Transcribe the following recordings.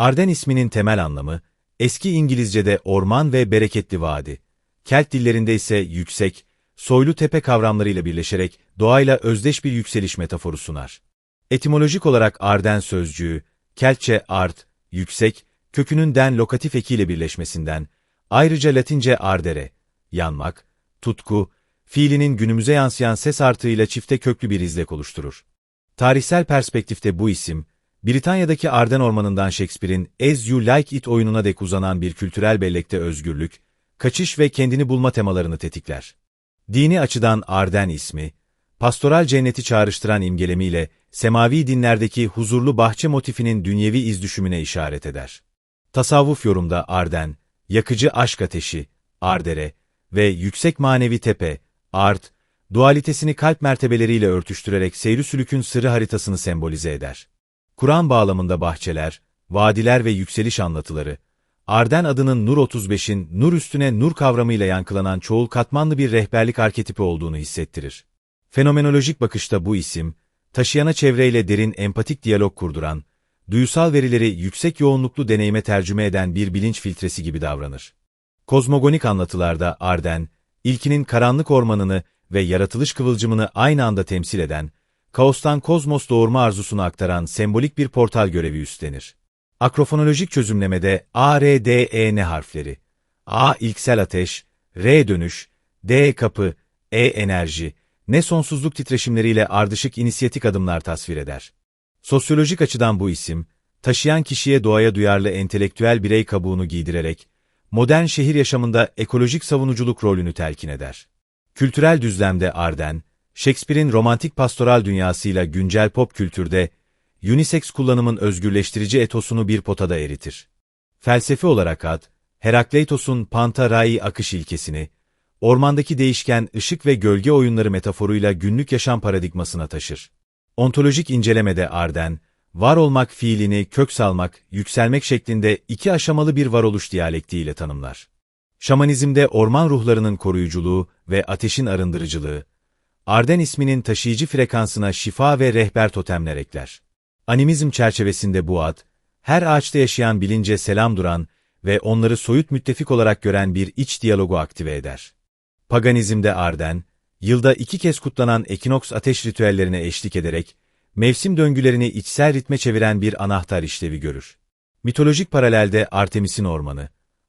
Arden isminin temel anlamı, eski İngilizce'de orman ve bereketli vadi, Kelt dillerinde ise yüksek, soylu tepe kavramlarıyla birleşerek doğayla özdeş bir yükseliş metaforu sunar. Etimolojik olarak Arden sözcüğü, Keltçe art, yüksek, kökünün den lokatif ekiyle birleşmesinden, ayrıca Latince ardere, yanmak, tutku, fiilinin günümüze yansıyan ses artığıyla çifte köklü bir izlek oluşturur. Tarihsel perspektifte bu isim, Britanya'daki Arden Ormanı'ndan Shakespeare'in As You Like It oyununa dek uzanan bir kültürel bellekte özgürlük, kaçış ve kendini bulma temalarını tetikler. Dini açıdan Arden ismi, pastoral cenneti çağrıştıran imgelemiyle semavi dinlerdeki huzurlu bahçe motifinin dünyevi izdüşümüne işaret eder. Tasavvuf yorumda Arden, yakıcı aşk ateşi, Ardere ve yüksek manevi tepe, Art, dualitesini kalp mertebeleriyle örtüştürerek seyri sülükün sırrı haritasını sembolize eder. Kur'an bağlamında bahçeler, vadiler ve yükseliş anlatıları, Arden adının Nur 35'in nur üstüne nur kavramıyla yankılanan çoğul katmanlı bir rehberlik arketipi olduğunu hissettirir. Fenomenolojik bakışta bu isim, taşıyana çevreyle derin empatik diyalog kurduran, duyusal verileri yüksek yoğunluklu deneyime tercüme eden bir bilinç filtresi gibi davranır. Kozmogonik anlatılarda Arden, ilkinin karanlık ormanını ve yaratılış kıvılcımını aynı anda temsil eden, kaostan kozmos doğurma arzusunu aktaran sembolik bir portal görevi üstlenir. Akrofonolojik çözümlemede A, R, D, E, N harfleri, A ilksel ateş, R dönüş, D kapı, E enerji, N sonsuzluk titreşimleriyle ardışık inisiyatik adımlar tasvir eder. Sosyolojik açıdan bu isim, taşıyan kişiye doğaya duyarlı entelektüel birey kabuğunu giydirerek, modern şehir yaşamında ekolojik savunuculuk rolünü telkin eder. Kültürel düzlemde Arden, Shakespeare'in romantik pastoral dünyasıyla güncel pop kültürde unisex kullanımın özgürleştirici etosunu bir potada eritir. Felsefi olarak ad, Herakleitos'un Panta-Rai akış ilkesini, ormandaki değişken ışık ve gölge oyunları metaforuyla günlük yaşam paradigmasına taşır. Ontolojik incelemede Arden, var olmak fiilini kök salmak, yükselmek şeklinde iki aşamalı bir varoluş diyalektiğiyle tanımlar. Şamanizmde orman ruhlarının koruyuculuğu ve ateşin arındırıcılığı, Arden isminin taşıyıcı frekansına şifa ve rehber totemler ekler. Animizm çerçevesinde bu ad, her ağaçta yaşayan bilince selam duran ve onları soyut müttefik olarak gören bir iç diyalogu aktive eder. Paganizmde Arden, yılda iki kez kutlanan ekinoks ateş ritüellerine eşlik ederek, mevsim döngülerini içsel ritme çeviren bir anahtar işlevi görür. Mitolojik paralelde Artemis'in ormanı,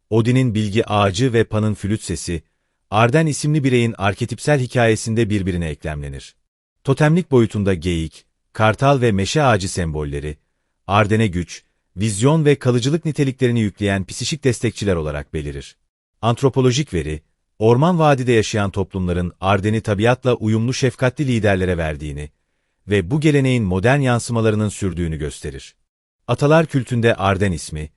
Odin'in bilgi ağacı ve Pan'ın flüt sesi, Arden isimli bireyin arketipsel hikayesinde birbirine eklemlenir. Totemlik boyutunda geyik, kartal ve meşe ağacı sembolleri, Arden'e güç, vizyon ve kalıcılık niteliklerini yükleyen psişik destekçiler olarak belirir. Antropolojik veri, orman vadide yaşayan toplumların Arden'i tabiatla uyumlu şefkatli liderlere verdiğini ve bu geleneğin modern yansımalarının sürdüğünü gösterir. Atalar kültünde Arden ismi,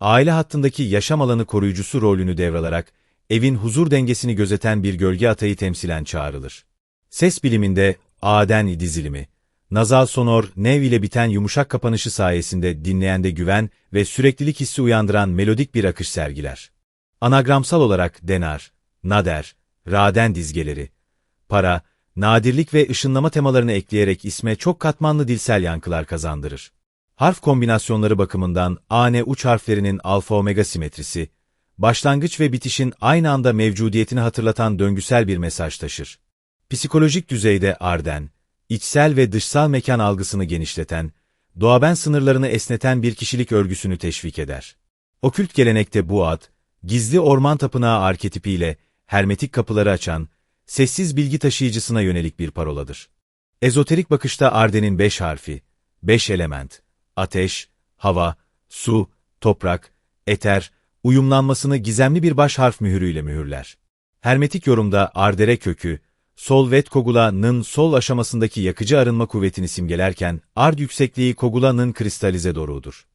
aile hattındaki yaşam alanı koruyucusu rolünü devralarak, evin huzur dengesini gözeten bir gölge atayı temsilen çağrılır. Ses biliminde Aden dizilimi, nazal sonor, nev ile biten yumuşak kapanışı sayesinde dinleyende güven ve süreklilik hissi uyandıran melodik bir akış sergiler. Anagramsal olarak denar, nader, raden dizgeleri, para, nadirlik ve ışınlama temalarını ekleyerek isme çok katmanlı dilsel yankılar kazandırır. Harf kombinasyonları bakımından AN uç harflerinin alfa-omega simetrisi, başlangıç ve bitişin aynı anda mevcudiyetini hatırlatan döngüsel bir mesaj taşır. Psikolojik düzeyde Arden, içsel ve dışsal mekan algısını genişleten, doğaben sınırlarını esneten bir kişilik örgüsünü teşvik eder. Okült gelenekte bu ad, gizli orman tapınağı arketipiyle hermetik kapıları açan, sessiz bilgi taşıyıcısına yönelik bir paroladır. Ezoterik bakışta Arden'in beş harfi, beş element, ateş, hava, su, toprak, eter, uyumlanmasını gizemli bir baş harf mühürüyle mühürler. Hermetik yorumda Ardere kökü, sol vet kogula'nın sol aşamasındaki yakıcı arınma kuvvetini simgelerken, ard yüksekliği kogula'nın kristalize doruğudur.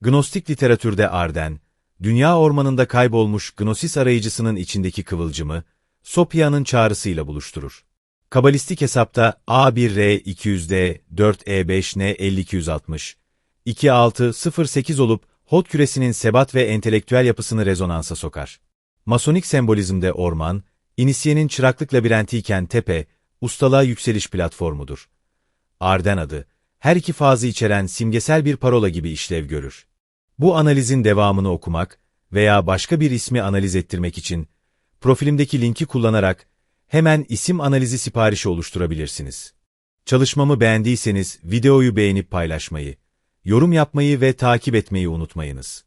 Gnostik literatürde Arden, dünya ormanında kaybolmuş gnosis arayıcısının içindeki kıvılcımı, Sopia'nın çağrısıyla buluşturur. Kabalistik hesapta A1R 200D 4E5N 5260, 2608 olup Hot küresinin sebat ve entelektüel yapısını rezonansa sokar. Masonik sembolizmde orman, inisiyenin çıraklık labirentiyken tepe, ustalığa yükseliş platformudur. Arden adı, her iki fazı içeren simgesel bir parola gibi işlev görür. Bu analizin devamını okumak veya başka bir ismi analiz ettirmek için profilimdeki linki kullanarak hemen isim analizi siparişi oluşturabilirsiniz. Çalışmamı beğendiyseniz videoyu beğenip paylaşmayı, yorum yapmayı ve takip etmeyi unutmayınız.